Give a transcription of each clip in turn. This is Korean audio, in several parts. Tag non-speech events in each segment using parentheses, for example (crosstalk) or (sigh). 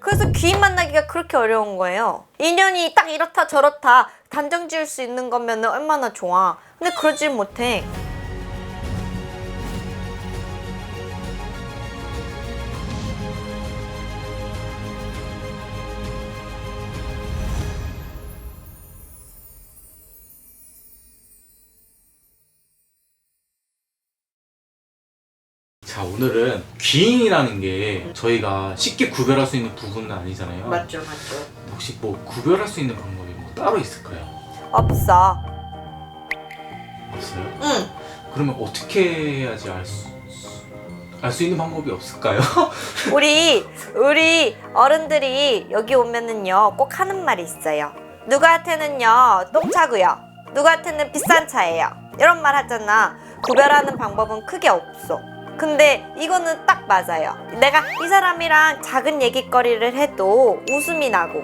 그래서 귀인 만나기가 그렇게 어려운 거예요. 인연이 딱 이렇다 저렇다 단정 지을 수 있는 거면 얼마나 좋아. 근데 그러질 못해. 자 오늘은 귀인이라는 게 저희가 쉽게 구별할 수 있는 부분은 아니잖아요. 맞죠. 혹시 뭐 구별할 수 있는 방법이 뭐 따로 있을까요? 없어. 없어요? 응. 그러면 어떻게 해야지 알수 알수 있는 방법이 없을까요? (laughs) 우리 우리 어른들이 여기 오면은요 꼭 하는 말이 있어요. 누구한테는요 똥차고요. 누구한테는 비싼 차예요. 이런 말 하잖아. 구별하는 방법은 크게 없어. 근데 이거는 딱 맞아요. 내가 이 사람이랑 작은 얘기거리를 해도 웃음이 나고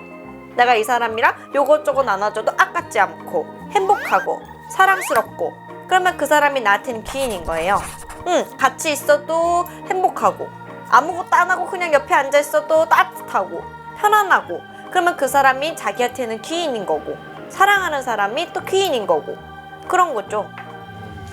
내가 이 사람이랑 요것저것 나눠줘도 아깝지 않고 행복하고 사랑스럽고 그러면 그 사람이 나한테는 귀인인 거예요. 응, 같이 있어도 행복하고 아무것도 안 하고 그냥 옆에 앉아 있어도 따뜻하고 편안하고 그러면 그 사람이 자기한테는 귀인인 거고 사랑하는 사람이 또 귀인인 거고 그런 거죠.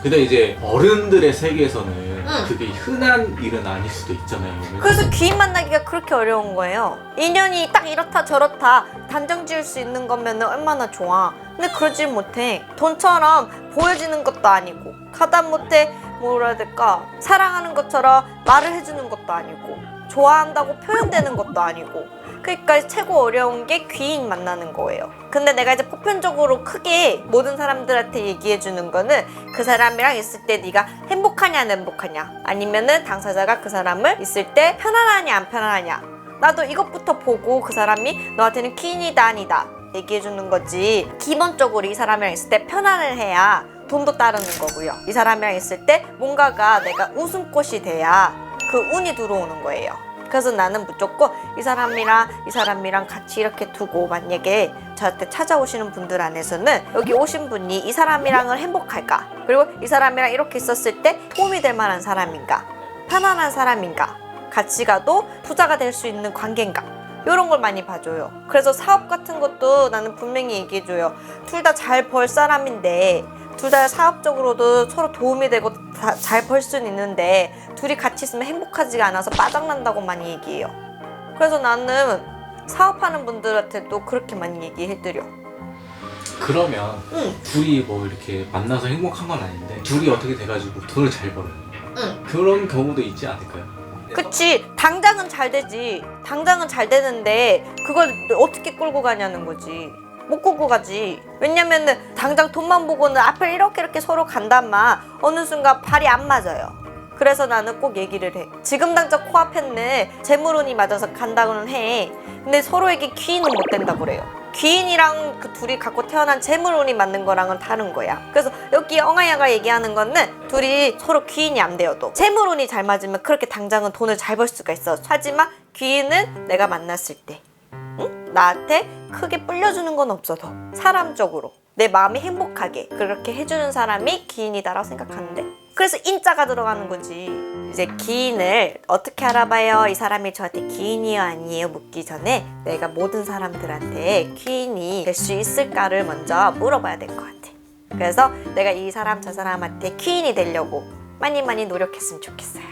근데 이제 어른들의 세계에서는 응. 그게 흔한 일은 아닐 수도 있잖아요. 그래서 귀인 만나기가 그렇게 어려운 거예요. 인연이 딱 이렇다 저렇다 단정 지을 수 있는 거면 얼마나 좋아. 근데 그러질 못해. 돈처럼 보여지는 것도 아니고 가다 못해 뭐라 해야 될까 사랑하는 것처럼 말을 해주는 것도 아니고 좋아한다고 표현되는 것도 아니고 그러니까 최고 어려운 게 귀인 만나는 거예요. 근데 내가 이제 보편적으로 크게 모든 사람들한테 얘기해 주는 거는 그 사람이랑 있을 때 네가 행복하냐 안 행복하냐? 아니면은 당사자가 그 사람을 있을 때 편안하냐 안 편안하냐? 나도 이것부터 보고 그 사람이 너한테는 귀인이다 아니다 얘기해 주는 거지. 기본적으로 이 사람이랑 있을 때 편안을 해야 돈도 따르는 거고요. 이 사람이랑 있을 때 뭔가가 내가 웃음꽃이 돼야 그 운이 들어오는 거예요. 그래서 나는 무조건 이 사람이랑 이 사람이랑 같이 이렇게 두고 만약에 저한테 찾아오시는 분들 안에서는 여기 오신 분이 이 사람이랑은 행복할까? 그리고 이 사람이랑 이렇게 있었을 때 도움이 될 만한 사람인가? 편안한 사람인가? 같이 가도 부자가 될 수 있는 관계인가? 이런 걸 많이 봐줘요. 그래서 사업 같은 것도 나는 분명히 얘기해줘요. 둘 다 잘 벌 사람인데 둘 다 사업적으로도 서로 도움이 되고 잘 벌 수는 있는데 둘이 같이 있으면 행복하지가 않아서 빠장난다고 많이 얘기해요. 그래서 나는 사업하는 분들한테도 그렇게 많이 얘기해드려. 그러면 응. 둘이 뭐 이렇게 만나서 행복한 건 아닌데 둘이 어떻게 돼가지고 돈을 잘 벌어요. 응. 그런 경우도 있지 않을까요? 그치. 당장은 잘 되지. 당장은 잘 되는데 그걸 어떻게 끌고 가냐는 거지. 못 끌고 가지. 왜냐면은 당장 돈만 보고는 앞을 이렇게 이렇게 서로 간다마 어느 순간 발이 안 맞아요. 그래서 나는 꼭 얘기를 해. 지금 당장 코앞했네. 재물운이 맞아서 간다고는 해. 근데 서로에게 귀인은 못 된다고 그래요. 귀인이랑 그 둘이 갖고 태어난 재물운이 맞는 거랑은 다른 거야. 그래서 여기 엉아야가 얘기하는 거는 둘이 서로 귀인이 안 되어도 재물운이 잘 맞으면 그렇게 당장은 돈을 잘 벌 수가 있어. 하지만 귀인은 내가 만났을 때 응? 나한테 크게 불려주는 건 없어도 사람적으로 내 마음이 행복하게 그렇게 해주는 사람이 기인이다라고 생각하는데 그래서 인자가 들어가는 거지. 이제 기인을 어떻게 알아봐요? 이 사람이 저한테 기인이요 아니에요? 묻기 전에 내가 모든 사람들한테 기인이 될 수 있을까를 먼저 물어봐야 될 것 같아. 그래서 내가 이 사람 저 사람한테 기인이 되려고 많이 많이 노력했으면 좋겠어요